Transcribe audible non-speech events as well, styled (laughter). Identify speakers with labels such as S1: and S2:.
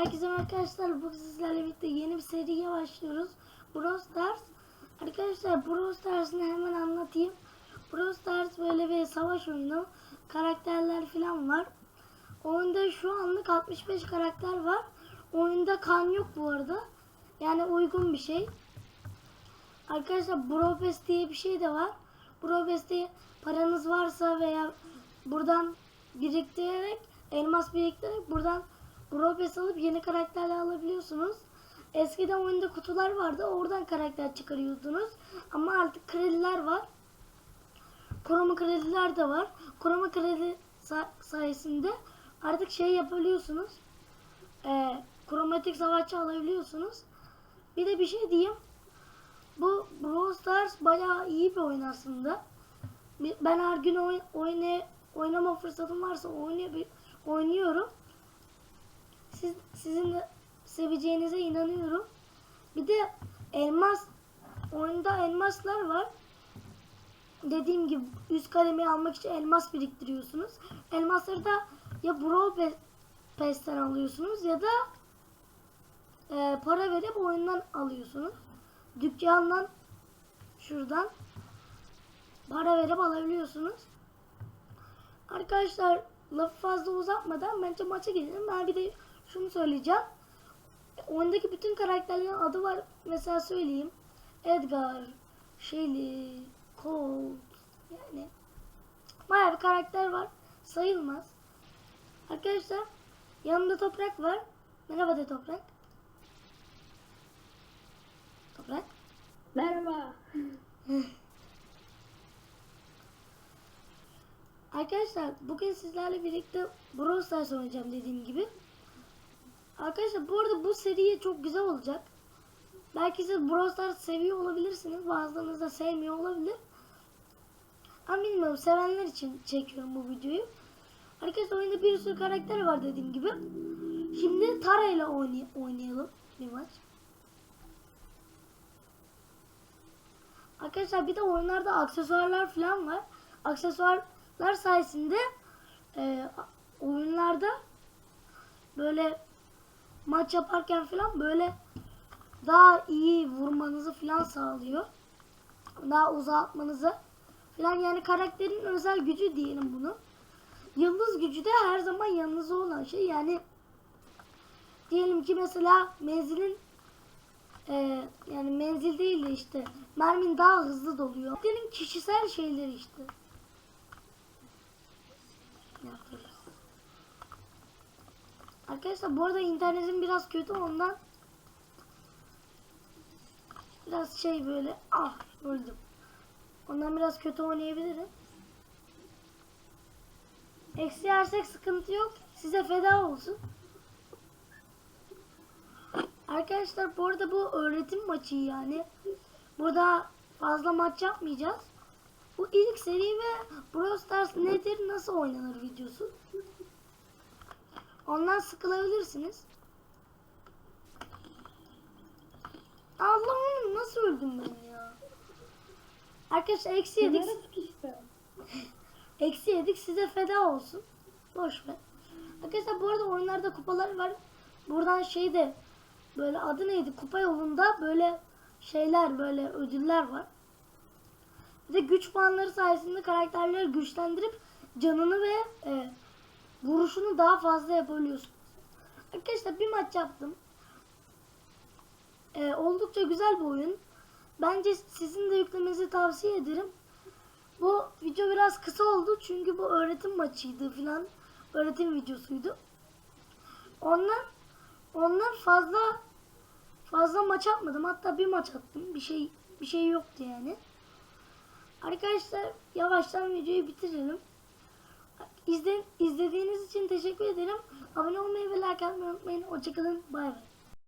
S1: Herkese arkadaşlar. Bugün sizlerle birlikte yeni bir seriye başlıyoruz. Brawl Stars. Arkadaşlar Brawl Stars'ını hemen anlatayım. Brawl Stars böyle bir savaş oyunu. Karakterler falan var. Oyunda şu anlık 65 karakter var. Oyunda kan yok bu arada. Yani uygun bir şey. Arkadaşlar Brawl Pass diye bir şey de var. Brawl Pass'te paranız varsa veya buradan biriktirerek elmas biriktirerek buradan Pass alıp yeni karakterler alabiliyorsunuz. Eskiden oyunda kutular vardı. Oradan karakter çıkarıyordunuz. Ama artık krediler var. Koruma krediler de var. Koruma kredi sa- sayesinde artık şey yapabiliyorsunuz. Ee, kromatik savaşçı alabiliyorsunuz. Bir de bir şey diyeyim. Bu Brawl Stars bayağı iyi bir oyun aslında. Ben her gün oyn oyna oynama fırsatım varsa oynay oynuyorum. Siz sizin de seveceğinize inanıyorum. Bir de elmas oyunda elmaslar var. Dediğim gibi üst kademeyi almak için elmas biriktiriyorsunuz. Elmasları da ya Brawl Pass- Pass'ten alıyorsunuz ya da e, para verip oyundan alıyorsunuz. Dükkandan şuradan para verip alabiliyorsunuz. Arkadaşlar lafı fazla uzatmadan bence maça gidelim. Ben bir de şunu söyleyeceğim. Oyundaki bütün karakterlerin adı var. Mesela söyleyeyim. Edgar, Shelly, Colt yani bayağı bir karakter var. Sayılmaz. Arkadaşlar yanımda Toprak var. Merhaba de Toprak. Toprak.
S2: Merhaba.
S1: Arkadaşlar bugün sizlerle birlikte Brawl Stars oynayacağım dediğim gibi. Arkadaşlar bu arada bu seriye çok güzel olacak. Belki siz Brawl Stars seviyor olabilirsiniz. Bazılarınız da sevmiyor olabilir. Ama bilmiyorum sevenler için çekiyorum bu videoyu. Arkadaşlar oyunda bir sürü karakter var dediğim gibi. Şimdi Tara ile oynay- oynayalım bir maç. Arkadaşlar bir de oyunlarda aksesuarlar falan var. Aksesuarlar sayesinde e, oyunlarda böyle maç yaparken falan böyle daha iyi vurmanızı falan sağlıyor. Daha uzatmanızı falan yani karakterin özel gücü diyelim bunu. Yıldız gücü de her zaman yanınızda olan şey yani diyelim ki mesela menzilin ee, yani menzil değil de işte mermin daha hızlı doluyor. Senin kişisel şeyleri işte. Yapıyoruz. Arkadaşlar bu arada internetim biraz kötü ondan biraz şey böyle ah öldüm. Ondan biraz kötü oynayabilirim. Eksi yersek sıkıntı yok. Size feda olsun. Arkadaşlar bu arada bu öğretim maçı yani. Burada fazla maç yapmayacağız. Bu ilk seri ve Brawl Stars nedir, nasıl oynanır videosu. Ondan sıkılabilirsiniz. Allah'ım nasıl öldüm ben ya. Arkadaşlar eksi yedik. (laughs) Eksi yedik size feda olsun. Boş ver. Arkadaşlar bu arada oyunlarda kupalar var. Buradan şey de böyle adı neydi? Kupa yolunda böyle şeyler böyle ödüller var. Bir de güç puanları sayesinde karakterleri güçlendirip canını ve e, vuruşunu daha fazla yapabiliyorsunuz. Arkadaşlar bir maç yaptım. E, oldukça güzel bir oyun. Bence sizin de yüklemenizi tavsiye ederim. Bu video biraz kısa oldu çünkü bu öğretim maçıydı filan. Öğretim videosuydu. Ondan ondan fazla fazla maç atmadım. Hatta bir maç attım. Bir şey bir şey yoktu yani. Arkadaşlar yavaştan videoyu bitirelim. İzle, izlediğiniz için teşekkür ederim. Abone olmayı ve like atmayı unutmayın. Hoşçakalın. Bay bay.